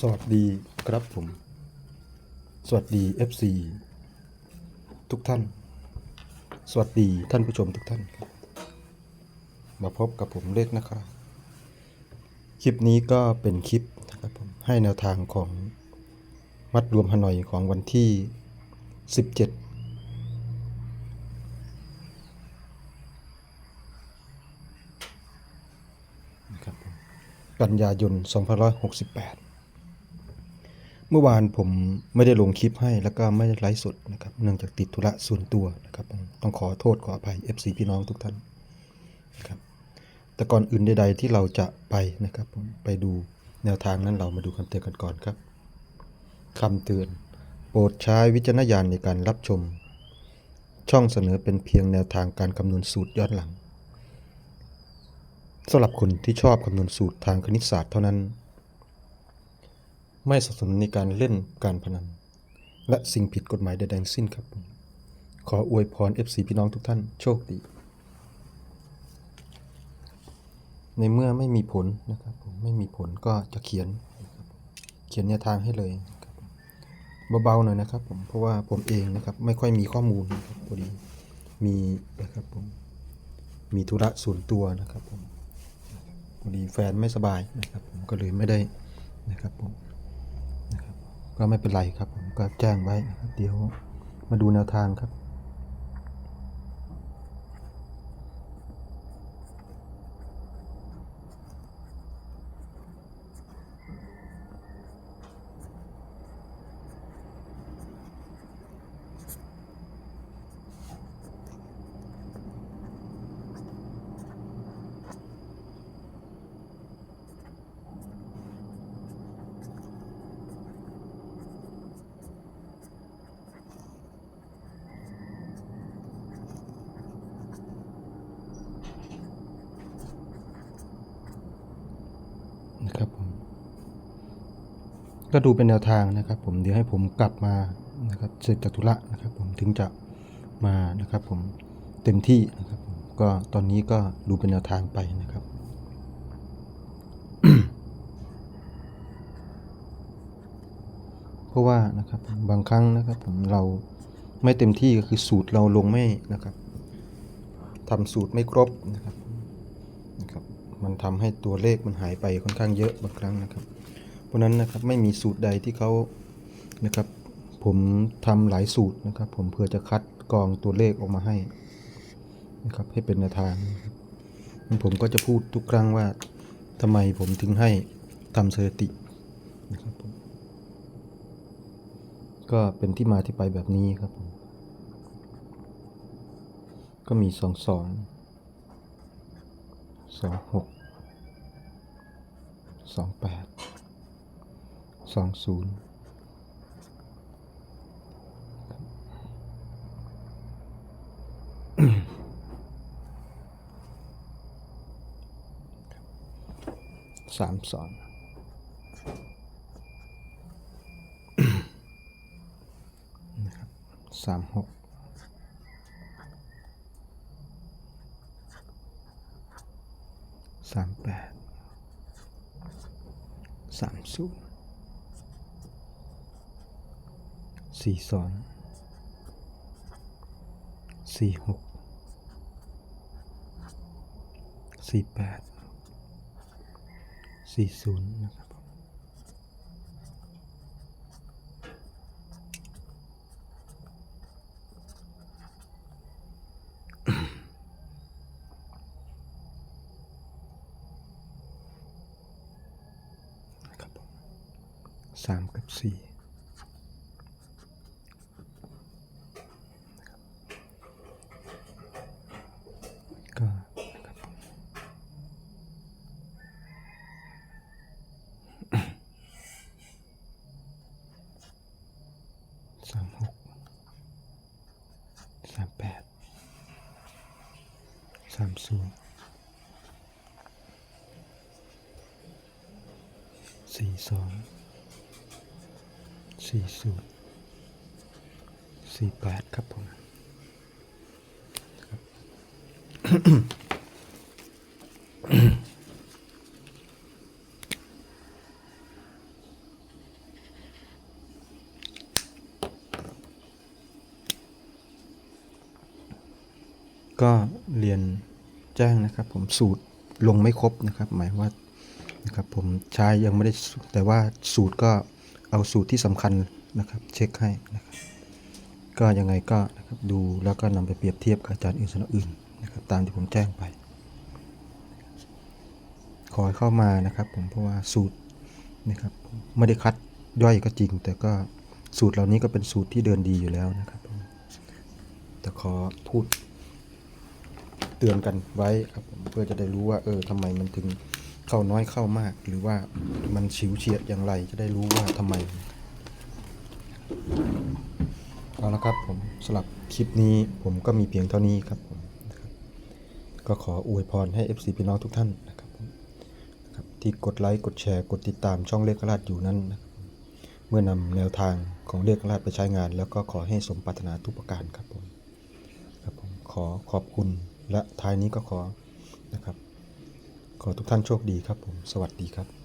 สวัสดีครับผม สวัสดี FC ทุกท่าน สวัสดีท่านผู้ชมทุกท่านครับมาพบกับผมเลขนะครับ คลิปนี้ก็เป็นคลิปนะครับผมให้แนวทางของวัดรวมฮานอยของวันที่ 17 กันยายน 2568 เมื่อวานผมไม่ได้ลงคลิปให้แล้วก็ไม่ได้ไลฟ์สดนะครับ เนื่องจากติดธุระส่วนตัวนะครับต้องขอโทษขออภัย FC พี่น้องทุกท่านนะครับแต่ก่อนอื่นใดๆที่เราจะไปนะครับผมไปดูแนวทางนั้นเรามาดูคำเตือนกันก่อนครับคำเตือน โปรดใช้วิจารณญาณในการรับชม ช่องเสนอเป็นเพียงแนวทางการคำนวณสูตรย้อนหลังสำหรับคนที่ชอบคำนวณสูตรทางคณิตศาสตร์เท่านั้น ไม่สนับสนุนในการเล่นการพนัน และสิ่งผิดกฎหมายใดๆสิ้นครับผมขออวยพร FC พี่น้องทุกท่านโชคดี ในเมื่อไม่มีผลนะครับผมไม่มีผลก็จะเขียน เขียนแนวทางให้เลยนะครับผมเบาๆหน่อยนะครับผมเพราะว่าผมเองนะครับไม่ค่อยมีข้อมูลนะครับพอดีมีนะครับผมมีธุระส่วนตัวนะครับผมพอดีแฟนไม่สบายนะครับผมก็เลยไม่ได้นะครับผม ก็ไม่เป็นไรครับ ผมก็แจ้งไว้ เดี๋ยวมาดูแนวทางครับผม ก็ดูเป็นแนวทางนะครับผมเดี๋ยวให้ผมกลับมานะครับเสร็จจากธุระนะครับผมถึงจะมานะครับผมเต็มที่นะครับผมก็ตอนนี้ก็ดูเป็นแนวทางไปนะครับเพราะว่านะครับบางครั้งนะครับผมเราไม่เต็มที่ก็คือสูตรเราลงไม่นะครับทำสูตรไม่ครบนะครับนะครับ มันทำให้ตัวเลขมันหายไปค่อนข้างเยอะบางครั้งนะครับ ราะนั้นนะครับไม่มีสูตรใดที่เขานะครับผมทำหลายสูตรนะครับ ผมเพื่อจะคัดกรองตัวเลขออกมาให้นะครับให้เป็นแนวทางผมก็จะพูดทุกครั้งว่าทำไมผมถึงให้ทำสถิตินะครับก็เป็นที่มาที่ไปแบบนี้ครับผมก็มีสองสองสองหกสองแปด สองศูนย์สามสองนะครับสามหกสามแปดสามศูนย์ สี่สองสี่หกสี่แปดสี่ศูนย์นะครับผมสามกับสี่ก็นะครับผม สามหกสามแปดสามศูนย์สี่สองสี่ศูนย์สี่แปดครับผมครับ ก็เรียนแจ้งนะครับผมสูตรลงไม่ครบนะครับ หมายว่านะครับผมใช้ยังไม่ได้แต่ว่าสูตรก็เอาสูตรที่สำคัญนะครับ เช็คให้นะครับก็ยังไงก็นะครับดูแล้วก็นำไปเปรียบเทียบกับอาจารย์อื่นสำนักอื่นนะครับตามที่ผมแจ้งไป ขอให้เข้ามานะครับผมเพราะว่าสูตรนะครับไม่ได้คัดย่อยก็จริง แต่ก็สูตรเหล่านี้ก็เป็นสูตรที่เดินดีอยู่แล้วนะครับแต่ขอพูด เตือนกันไว้ครับเพื่อจะได้รู้ว่าเออทำไมมันถึงเข้าน้อยเข้ามาก หรือว่ามันฉิวเฉียดอย่างไรจะได้รู้ว่าทำไมเอาละครับผมสำหรับคลิปนี้ผมก็มีเพียงเท่านี้ครับผมบก็ขออวยพรให้ FC พี่น้องทุกท่านนะครับผมนะครับที่กดไลค์กดแชร์กดติดตามช่องเลขราชอยู่นั้นนะเมื่อนำแนวทางของเลขราชไปใช้งาน แล้วก็ขอให้สมปรารถนาทุกประการครับผมครับผมขอขอบคุณ และท้ายนี้ก็ขอนะครับ ขอทุกท่านโชคดีครับผม สวัสดีครับ